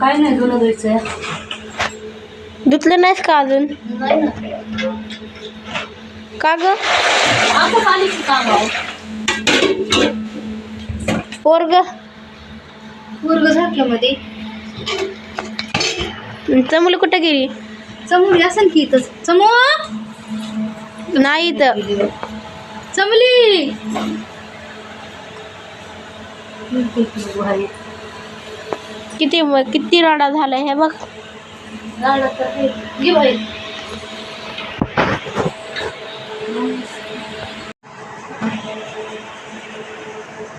काय नाही धुणं धुतलं नाहीस का अजून? नाही ना. का ग? आपण आली की काम आहे. पोरग. वर्ग झाकल्यामध्ये चमुली कुठं गेली? चमुली असेल की इथंच. चमू! नाही इथं. चमली! किती किती राडा झालाय हे बघ.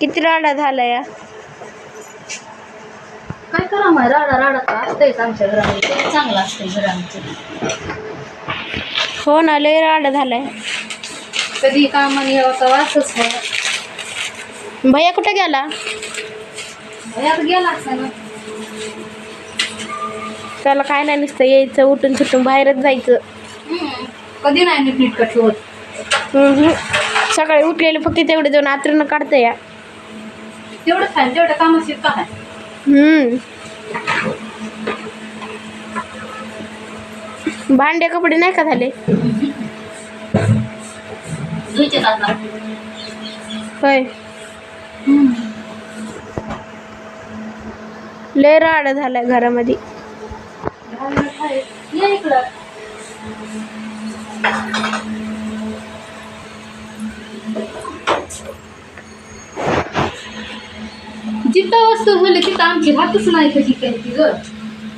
किती राडा या? काय करा माय राडा राडा तर असतंयच आमच्या घरामध्ये. चांगलं असतंय घर आमचं हो ना लय राडा झालाय. कधी कामाने यावं भैया कुठं गेला? ना. त्याला काय नाही नुसतं यायचं उठून सुटून बाहेरच जायचं. कधी नाही नीट नीट ठेवत हम्म. सकाळी उठलेलं फक्त तेवढे जाऊन आतरणं काढतं या. काय तेवढं कामाशी काय हम्म. भांडे कपडे नाही का झाले? आता. होय. लय राडा झालाय घरामध्ये. जिथं वस्तू झाली तिथं आमची हातच नाही ग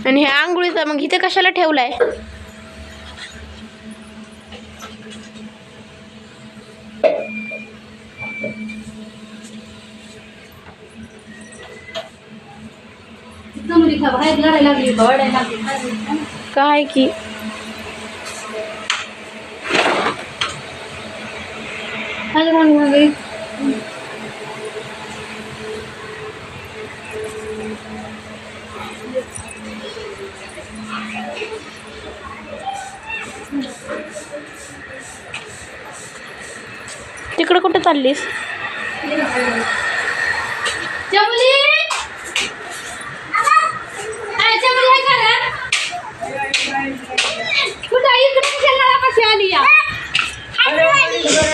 आणि हे आंघोळीचा मग इथे कशाला ठेवलाय? बाहेर लढायला लागली लागली काय की? काय मग मग? हे? तिकडं कुठं चाललीस? जमली काय जमली आहे का रे? कुठं आहे? इकडे कुठे नळापाशी आली या हाय, नळ. चल, चल, चल, सगळं चोकच पडणार नळ काय लावलीस काय करायला काहीतरी पण कर की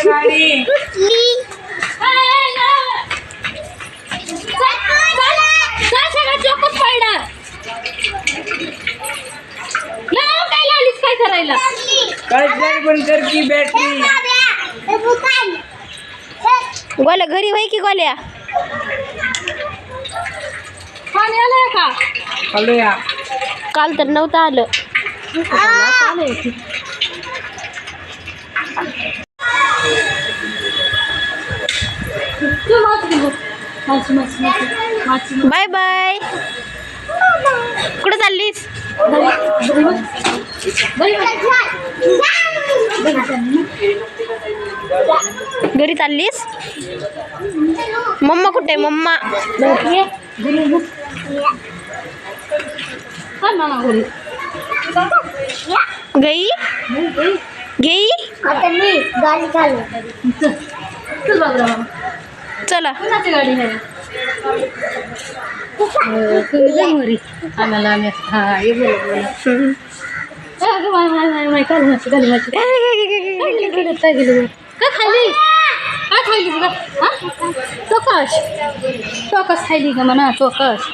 गोल्या घरी वय की गोल्या? पाणी आलंय का? हॅलो या काल तर नव्हतं आलं. आलंय. Bye bye. कुठं चाललीस? घरी- चाललीस? मम्मा कुठे? मम्मा. गई. गेई. चला. खाली गाडी आहे आम्हाला आम्ही माय काय काय खाल्ली काय तुला चोकस. चोकस खाल्ली का म्हणा चोकस.